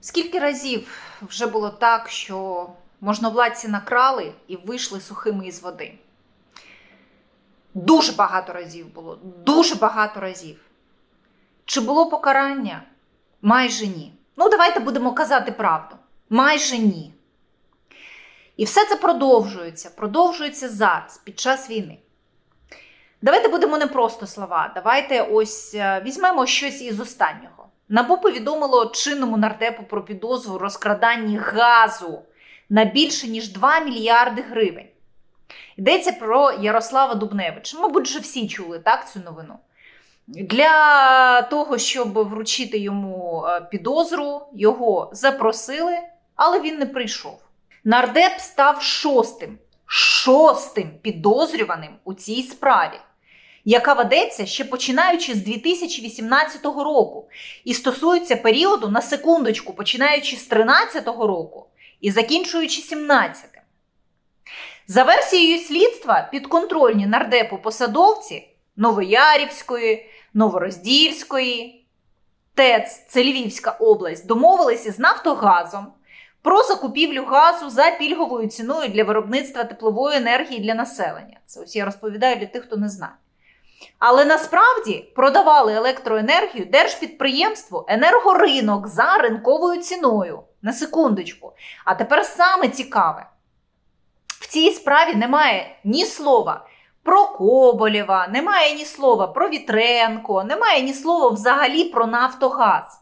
Скільки разів вже було так, що можновладці накрали і вийшли сухими із води? Дуже багато разів було, дуже багато разів. Чи було покарання? Майже ні. Ну, давайте будемо казати правду. Майже ні. І все це продовжується, продовжується зараз, під час війни. Давайте будемо не просто слова. Давайте ось е, візьмемо щось із останнього. НАБУ повідомило чинному нардепу про підозру розкраданні газу на більше ніж 2 мільярди гривень. Йдеться про Ярослава Дубневича. Мабуть, вже всі чули так, цю новину. Для того, щоб вручити йому е, підозру, його запросили, але він не прийшов. Нардеп став шостим, шостим підозрюваним у цій справі, яка ведеться ще починаючи з 2018 року і стосується періоду на секундочку, починаючи з 2013 року і закінчуючи 17. За версією слідства, підконтрольні нардепу посадовці Новоярівської, Новороздільської, ТЕЦ, це Львівська область, домовилися з Нафтогазом про закупівлю газу за пільговою ціною для виробництва теплової енергії для населення. Це ось я розповідаю для тих, хто не знає. Але насправді продавали електроенергію держпідприємству енергоринок за ринковою ціною. На секундочку. А тепер саме цікаве: в цій справі немає ні слова про Коболєва, немає ні слова про Вітренко, немає ні слова взагалі про Нафтогаз.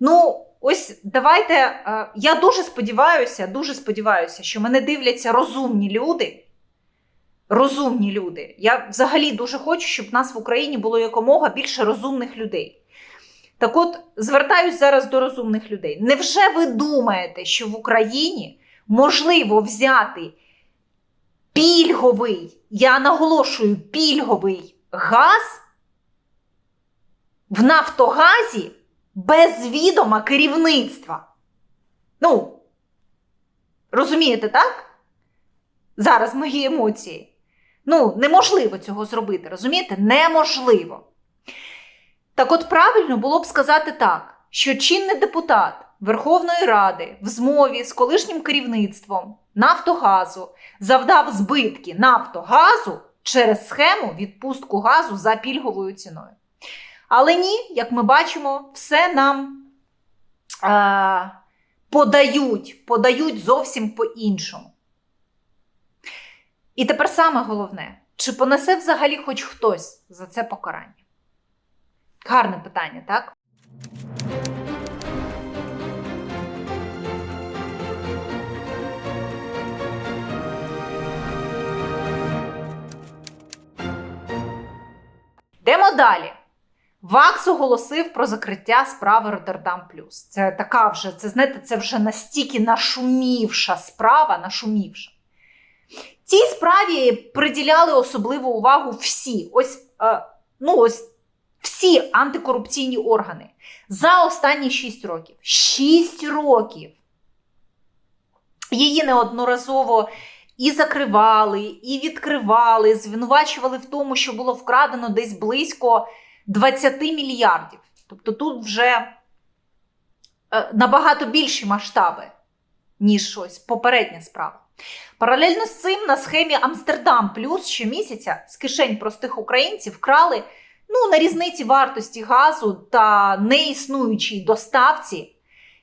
Ну, ось давайте. е, Я дуже сподіваюся, дуже сподіваюся, що мене дивляться розумні люди. Розумні люди. Я взагалі дуже хочу, щоб в нас в Україні було якомога більше розумних людей. Так от, звертаюсь зараз до розумних людей. Невже ви думаєте, що в Україні можливо взяти пільговий, я наголошую, пільговий газ в Нафтогазі без відома керівництва? Ну, розумієте, так? Зараз мої емоції. Ну, неможливо цього зробити, розумієте? Неможливо. Так от правильно було б сказати так, що чинний депутат Верховної Ради в змові з колишнім керівництвом Нафтогазу завдав збитки Нафтогазу через схему відпустку газу за пільговою ціною. Але ні, як ми бачимо, все нам е, подають, подають зовсім по-іншому. І тепер саме головне, чи понесе взагалі хоч хтось за це покарання? Гарне питання, так? Йдемо далі. ВАКС оголосив про закриття справи Роттердам Плюс. Це така вже, це знаєте, це вже настільки нашумівша справа, нашумівша. Цій справі приділяли особливу увагу всі. Ось, е, ну ось всі антикорупційні органи за останні 6 років. 6 років. Її неодноразово і закривали, і відкривали, звинувачували в тому, що було вкрадено десь близько 20 мільярдів. Тобто тут вже е, набагато більші масштаби, ніж щось попередня справа. Паралельно з цим на схемі Амстердам Плюс щомісяця з кишень простих українців вкрали ну, на різниці вартості газу та неіснуючій доставці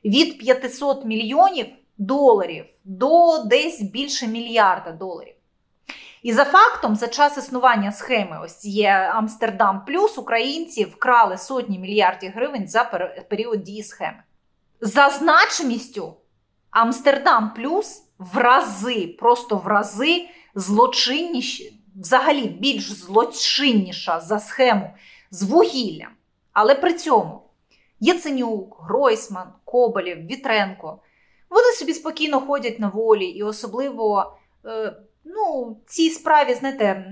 від 500 мільйонів доларів до десь більше мільярда доларів. І за фактом, за час існування схеми, ось є Амстердам Плюс, українці вкрали сотні мільярдів гривень за період дії схеми. За значимістю Амстердам Плюс в рази, просто в рази злочинніші, взагалі більш злочинніша за схему з вугіллям. Але при цьому Яценюк, Гройсман, Коболєв, Вітренко вони собі спокійно ходять на волі, і особливо е, ну, цій справі, знаєте,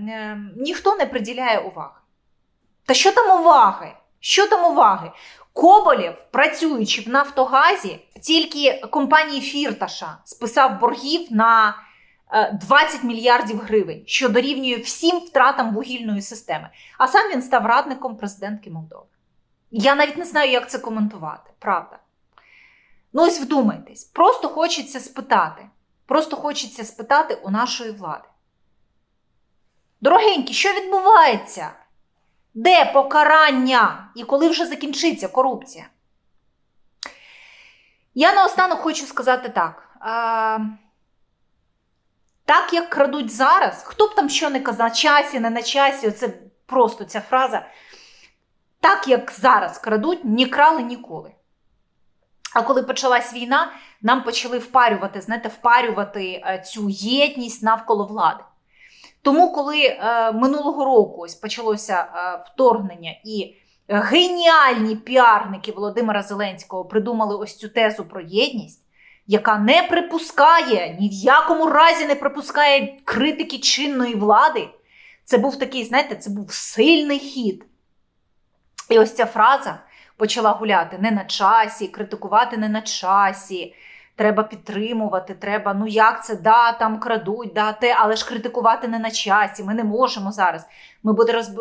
ніхто не приділяє уваги. Та що там уваги? Що там уваги? Коболєв, працюючи в Нафтогазі, тільки компанії Фірташа списав боргів на е, 20 мільярдів гривень, що дорівнює всім втратам вугільної системи. А сам він став радником президентки Молдови. Я навіть не знаю, як це коментувати, правда. Ну, ось вдумайтесь, просто хочеться спитати. Просто хочеться спитати у нашої влади. Дорогенькі, що відбувається? Де покарання? І коли вже закінчиться корупція? Я наостанок хочу сказати так. А, так як крадуть зараз, хто б там що не казав, на часі, не на часі, оце просто ця фраза. Так як зараз крадуть, не крали ніколи. А коли почалась війна, нам почали впарювати, знаєте, впарювати е, цю єдність навколо влади. Тому, коли е, минулого року ось почалося е, вторгнення і геніальні піарники Володимира Зеленського придумали ось цю тезу про єдність, яка не припускає, ні в якому разі не припускає критики чинної влади. Це був такий, знаєте, це був сильний хід. І ось ця фраза почала гуляти не на часі, критикувати не на часі. Треба підтримувати, треба, ну як це, да, там крадуть, да, те, але ж критикувати не на часі. Ми не можемо зараз. Ми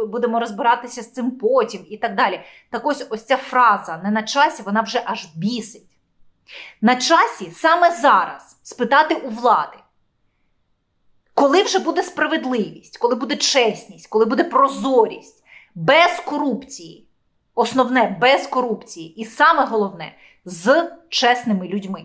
будемо розбиратися з цим потім і так далі. Так ось ось ця фраза не на часі, вона вже аж бісить. На часі саме зараз спитати у влади, коли вже буде справедливість, коли буде чесність, коли буде прозорість, без корупції. Основне без корупції, і саме головне з чесними людьми.